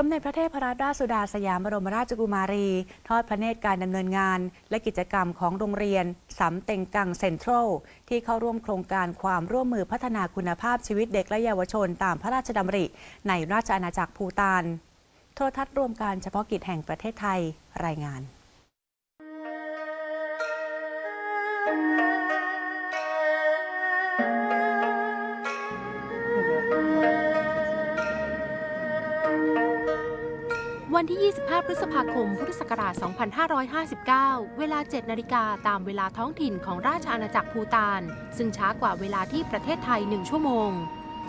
สมเด็จพระเทพรัตนราชสุดาสยามบรมราชกุมารี ทอดพระเนตรการดำเนินงาน และกิจกรรมของโรงเรียนสำเต็งกังเซ็นทรัลที่เข้าร่วมโครงการความร่วมมือพัฒนาคุณภาพชีวิตเด็กและเยาวชนตามพระราชดำริ ในราชอาณาจักรภูตาน โทรทัศน์รวมการเฉพาะกิจแห่งประเทศไทยรายงาน วันที่ 25 พฤษภาคม พุทธศักราช 2559 เวลา 7 นาฬิกาตามเวลาท้องถิ่นของราชอาณาจักรภูตาน ซึ่งช้ากว่าเวลาที่ประเทศไทย 1 ชั่วโมง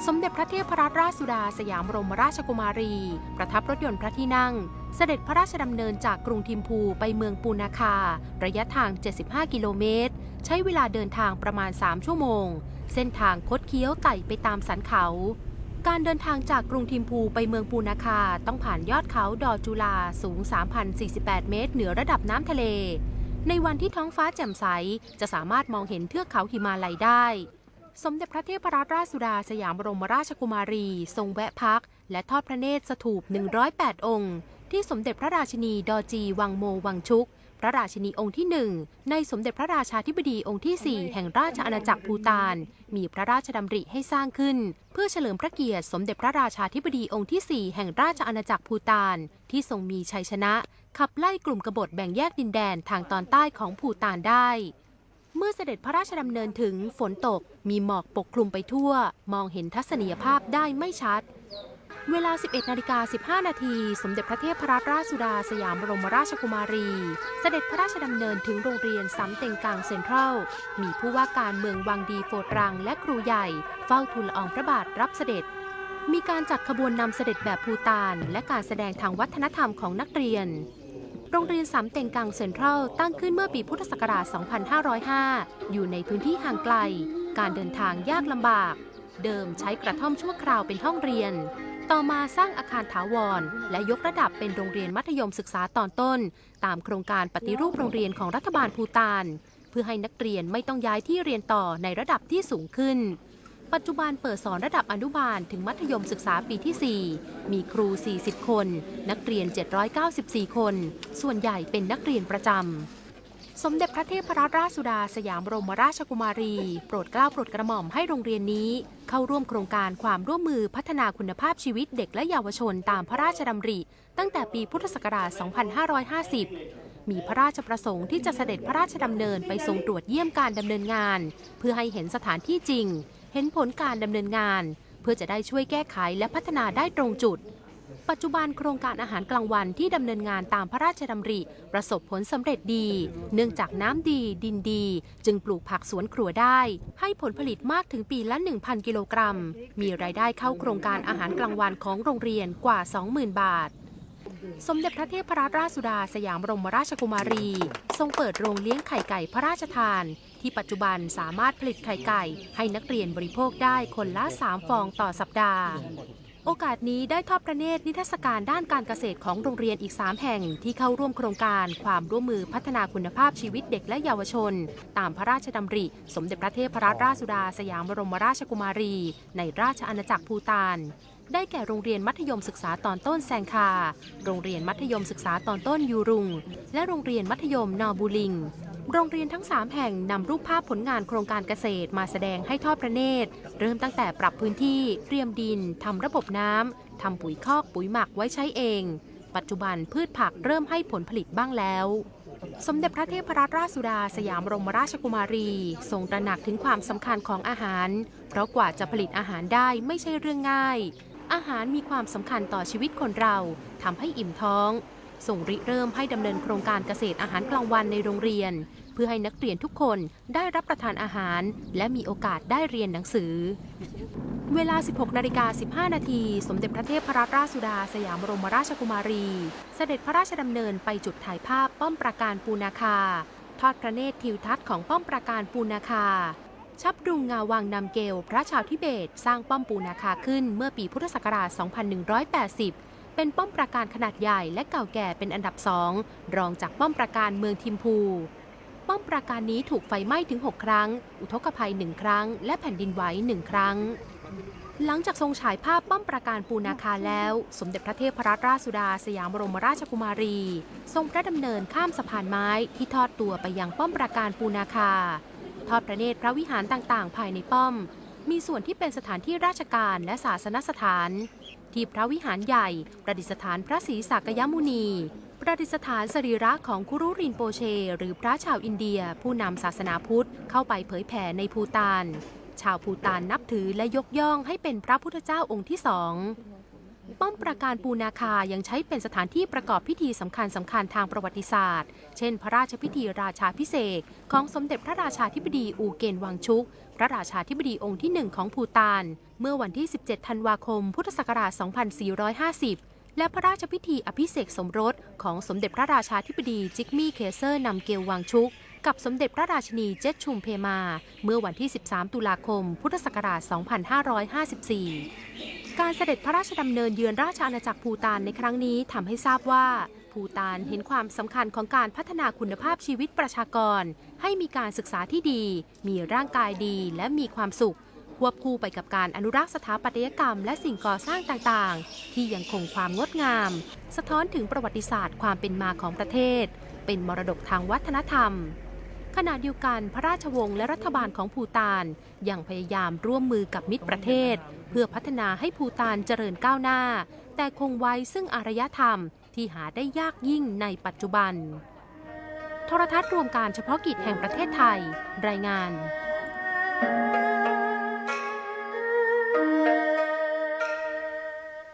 สมเด็จพระเทพรัตนราชสุดาสยามบรมราชกุมารี ประทับรถยนต์พระที่นั่ง เสด็จพระราชดำเนินจากกรุงทิมพูไปเมืองปูนาคา ระยะทาง 75 กิโลเมตร ใช้เวลาเดินทางประมาณ 3 ชั่วโมง เส้นทางคดเคี้ยวไต่ไปตามสันเขา การเดินทางจากกรุงทิมพูไปเมืองปูนาคา ต้องผ่านยอดเขาดอจุลาสูง 3,048 เมตร เหนือระดับน้ำทะเล ในวันที่ท้องฟ้าแจ่มใส จะสามารถมองเห็นเทือกเขาหิมาลัยได้ สมเด็จพระเทพรัตนราชสุดาสยามบรมราชกุมารี ทรงแวะพัก และทอดพระเนตรสถูป 108 องค์ ที่สมเด็จพระราชินีดอจีวังโมวังชุก พระราชินีองค์ที่หนึ่งในสมเด็จพระราชาธิบดีองค์ที่ 4 แห่งราชอาณาจักรภูตาน มีพระราชดำริให้สร้างขึ้น เพื่อเฉลิมพระเกียรติสมเด็จพระราชาธิบดีองค์ที่ 4 แห่งราชอาณาจักรภูตาน ที่ทรงมีชัยชนะ ขับไล่กลุ่มกบฏแบ่งแยกดินแดนทางตอนใต้ของภูตานได้เมื่อเสด็จพระราชดำเนินถึงฝนตกมีหมอกปกคลุมไปทั่ว มองเห็นทัศนียภาพได้ไม่ชัด เวลา 11นาฬิกา15 นาที สมเด็จพระเทพรัตนราชสุดาสยามบรมราชกุมารี เสด็จพระราชดำเนินถึงโรงเรียนสำเต็งกังเซ็นทรัล มีผู้ว่าการเมืองวังดีโฟตรังและครูใหญ่ เฝ้าทูลอองพระบาทรับเสด็จ มีการจัดขบวนนำเสด็จแบบภูตาน และการแสดงทางวัฒนธรรมของนักเรียน โรงเรียนสำเต็งกังเซ็นทรัลตั้งขึ้นเมื่อปีพุทธศักราช 2505 อยู่ในพื้นที่ห่างไกล การเดินทางยากลำบาก เดิมใช้กระท่อมชั่วคราวเป็นห้องเรียน ต่อมาสร้างอาคารถาวร และยกระดับเป็นโรงเรียนมัธยมศึกษาตอนต้น ตามโครงการปฏิรูปโรงเรียนของรัฐบาลภูตาน เพื่อให้นักเรียนไม่ต้องย้ายที่เรียนต่อในระดับที่สูงขึ้น ปัจจุบันเปิดสอนระดับอนุบาลถึงมัธยมศึกษาปีที่ 4 มีครู 40 คน นักเรียน 794 คน ส่วนใหญ่เป็นนักเรียนประจำ สมเด็จพระเทพรัตนราชสุดาสยามบรมราชกุมารี โปรดเกล้าโปรดกระหม่อมให้โรงเรียนนี้ เข้าร่วมโครงการความร่วมมือพัฒนาคุณภาพชีวิตเด็กและเยาวชนตามพระราชดำริ ตั้งแต่ปีพุทธศักราช 2550 มีพระราชประสงค์ที่จะเสด็จพระราชดำเนินไปทรงตรวจเยี่ยมการดำเนินงาน เพื่อให้เห็นสถานที่จริง เห็นผลการดำเนินงาน เพื่อจะได้ช่วยแก้ไขและพัฒนาได้ตรงจุด ปัจจุบันโครงการอาหารกลางวันที่ดำเนินงานตามพระราชดำริ ประสบผลสำเร็จดี เนื่องจากน้ำดี ดินดี จึงปลูกผักสวนครัวได้ ให้ผลผลิตมากถึงปีละ 1,000 กิโลกรัม มีรายได้เข้าโครงการอาหารกลางวันของโรงเรียนกว่า 20,000 บาท สมเด็จพระเทพรัตนราชสุดาสยามบรมราชกุมารี ทรงเปิดโรงเลี้ยงไข่ไก่พระราชทาน ที่ปัจจุบันสามารถผลิตไข่ไก่ ให้นักเรียนบริโภคได้คนละ 3 ฟองต่อสัปดาห์ โอกาสนี้ได้ทอดพระเนตรนิทรรศการด้านการเกษตรของโรงเรียนอีก 3 แห่งที่เข้าร่วมโครงการความร่วมมือพัฒนาคุณภาพชีวิตเด็กและเยาวชน ตามพระราชดำริ สมเด็จพระเทพรัตนราชสุดาสยามบรมราชกุมารี ในราชอาณาจักรภูตาน ได้แก่โรงเรียนมัธยมศึกษาตอนต้นแซงคา โรงเรียนมัธยมศึกษาตอนต้นยูรุง และโรงเรียนมัธยมนอบูลิง โรงเรียนทั้ง 3 แห่งนำรูปภาพผลงานโครงการเกษตรมาแสดงให้ทอดพระเนตร เริ่มตั้งแต่ปรับพื้นที่เตรียมดินทำระบบน้ำทำปุ๋ยคอกปุ๋ยหมักไว้ใช้เอง ปัจจุบันพืชผักเริ่มให้ผลผลิตบ้างแล้ว สมเด็จพระเทพรัตนราชสุดาสยามบรมราชกุมารี ทรงตระหนักถึงความสำคัญของอาหาร เพราะกว่าจะผลิตอาหารได้ไม่ใช่เรื่องง่าย อาหารมีความสำคัญต่อชีวิตคนเราทำให้อิ่มท้อง ส่งริเริ่มให้ดำเนินโครงการเกษตรอาหารกลางวันในโรงเรียน เพื่อให้นักเรียนทุกคนได้รับประทานอาหาร และมีโอกาสได้เรียนหนังสือ เวลา 16นาฬิกา15 นาที สมเด็จพระเทพรัตนราชสุดา สยามบรมราชกุมารี เสด็จพระราชดำเนินไปจุดถ่ายภาพป้อมปราการปูนาคา ทอดพระเนตรทิวทัศน์ของป้อมปราการปูนาคาชับรุงงาวังนำเกล พระชาวทิเบต สร้างป้อมปูนาคาขึ้นเมื่อปีพุทธศักราช 2180 เป็นป้อมปราการขนาดใหญ่และเก่าแก่เป็นอันดับสองรองจากป้อมปราการเมืองทิมพูป้อมปราการนี้ถูกไฟไหม้ถึง 6 ครั้ง อุทกภัยหนึ่งครั้ง และแผ่นดินไหวหนึ่งครั้ง หลังจากทรงฉายภาพป้อมปราการปูนาคาแล้ว สมเด็จพระเทพรัตนราชสุดาสยามบรมราชกุมารี ทรงพระดำเนินข้ามสะพานไม้ที่ทอดตัวไปยังป้อมปราการปูนาคา ทอดพระเนตรพระวิหารต่างๆ ภายในป้อม มีส่วนที่เป็นสถานที่ราชการและศาสนสถาน ที่พระวิหารใหญ่ประดิษฐานพระศรีสักยมุนี ประดิษฐานสรีระของคุรุรินโปเช หรือพระชาวอินเดียผู้นำศาสนาพุทธเข้าไปเผยแผ่ในภูตาน ชาวภูตานนับถือและยกย่องให้เป็นพระพุทธเจ้าองค์ที่สอง ป้อมปราการปูนาคายังใช้เป็นสถานที่ประกอบพิธีสำคัญสำคัญทางประวัติศาสตร์ เช่น พระราชพิธีราชาพิเศษของสมเด็จพระราชาธิบดีอูเกนวังชุก พระราชาธิบดีองค์ที่หนึ่งของภูตาน เมื่อวันที่ 17 ธันวาคม พุทธศักราช 2450 และพระราชพิธีอภิเษกสมรสของสมเด็จพระราชาธิบดีจิกมี่เคเซอร์นำเกลวังชุก กับสมเด็จพระราชนีเจตชุมเพมา เมื่อวันที่ 13 ตุลาคม พุทธศักราช 2554 การเสด็จพระราชดำเนินเยือนราชอาณาจักรภูตานในครั้งนี้ทำให้ทราบว่าภูตานเห็นความสำคัญของการพัฒนาคุณภาพชีวิตประชากร ให้มีการศึกษาที่ดี มีร่างกายดีและมีความสุข ควบคู่ไปกับการอนุรักษ์สถาปัตยกรรม และสิ่งก่อสร้างต่างๆ ที่ยังคงความงดงาม สะท้อนถึงประวัติศาสตร์ความเป็นมาของประเทศ เป็นมรดกทางวัฒนธรรม ขณะเดียวกันพระราชวงศ์และรัฐบาลของภูตานยังพยายามร่วมมือกับมิตรประเทศ เพื่อพัฒนาให้ภูตานเจริญก้าวหน้า แต่คงไว้ซึ่งอารยธรรมที่หาได้ยากยิ่งในปัจจุบัน โทรทัศน์รวมการเฉพาะกิจแห่งประเทศไทย รายงาน